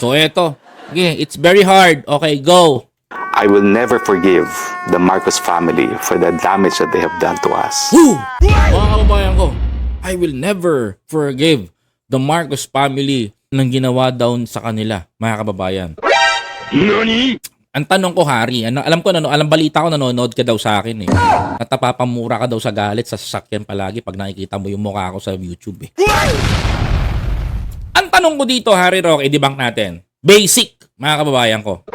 So eto. Okay, it's very hard. Okay, go. I will never forgive the Marcos family for the damage that they have done to us. Woo! Mga kababayan ko, I will never forgive the Marcos family ng ginawa down sa kanila, mga kababayan. Ang tanong ko, Hari, ano, alam ko, ano, alam balita ko, nanonood ka daw sa akin eh. Natapapamura ka daw sa galit sa sasakyan palagi pag nakikita mo yung mukha ko sa YouTube eh. Ang tanong ko dito, Harry Roque, i-debunk natin. Basic, mga kababayan ko.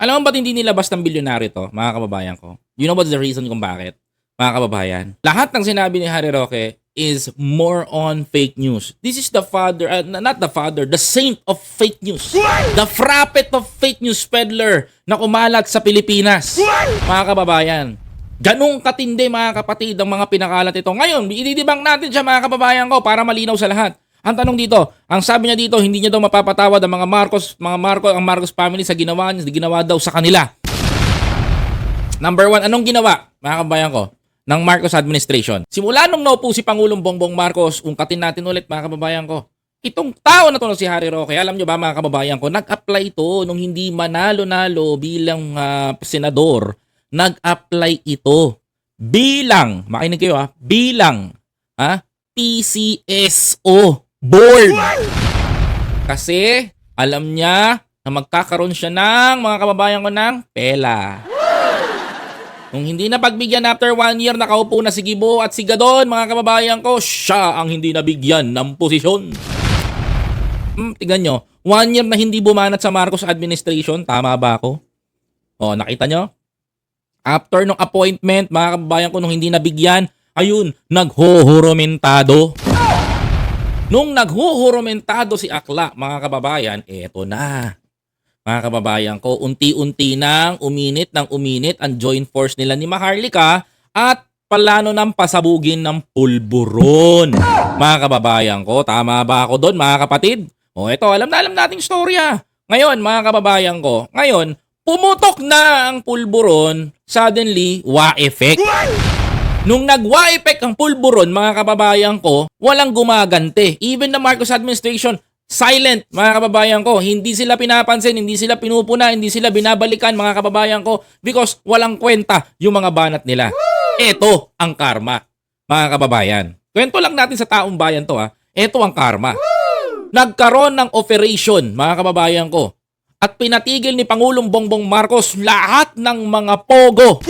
Alam mo ba't hindi nilabas ng bilyonaryo to, mga kababayan ko? You know what's the reason kung bakit? Mga kababayan. Lahat ng sinabi ni Harry Roque is more on fake news. This is the father, uh, not the father, the saint of fake news. The frappet of fake news peddler na kumalat sa Pilipinas. Mga kababayan. Ganong katindi mga kapatid ang mga pinakalat ito. Ngayon, ididibang natin siya mga kababayan ko para malinaw sa lahat. Ang tanong dito, ang sabi niya dito, hindi niya daw mapapatawad ang mga Marcos, mga Marcos, ang Marcos family sa ginawa niya, ginawa daw sa kanila. Number one, anong ginawa, mga kabayan ko, ng Marcos administration? Simula nung naupo si Pangulong Bongbong Marcos, ungkatin natin ulit, mga kababayan ko, itong tao na to na si Harry Roque, alam nyo ba mga kababayan ko, nag-apply to nung hindi manalo-nalo bilang ah, senador, nag-apply ito bilang, makinig kayo ha, bilang ha, PCSO board. Kasi alam niya na magkakaroon siya ng mga kababayan ko ng pela. Nung hindi na pagbigyan after one year, nakaupo na si Gibo at si Gadon, mga kababayan ko, siya ang hindi nabigyan ng posisyon. Hmm, tignan nyo, one year na hindi bumanat sa Marcos administration, tama ba ako? O, nakita nyo? After nung appointment, mga kababayan ko, nung hindi nabigyan, ayun, naghuhurumentado. Nung naghuhurumentado si Akla, mga kababayan, eto na. Mga kababayan ko, unti-unti nang uminit ng uminit ang joint force nila ni Maharlika at palano ng pasabugin ng pulburon. Mga kababayan ko, tama ba ako doon mga kapatid? O eto, alam na alam nating storya. Ngayon, mga kababayan ko, ngayon, pumutok na ang pulburon, suddenly, wa effect. Nung nagwa effect ang pulburon, mga kababayan ko, walang gumagante. Even the Marcos administration, silent, mga kababayan ko. Hindi sila pinapansin, hindi sila pinupuna, hindi sila binabalikan, mga kababayan ko, because walang kwenta yung mga banat nila. Ito ang karma, mga kababayan. Kwento lang natin sa taong bayan to ha. Ito ang karma. Nagkaroon ng operation, mga kababayan ko. At pinatigil ni Pangulong Bongbong Marcos lahat ng mga pogo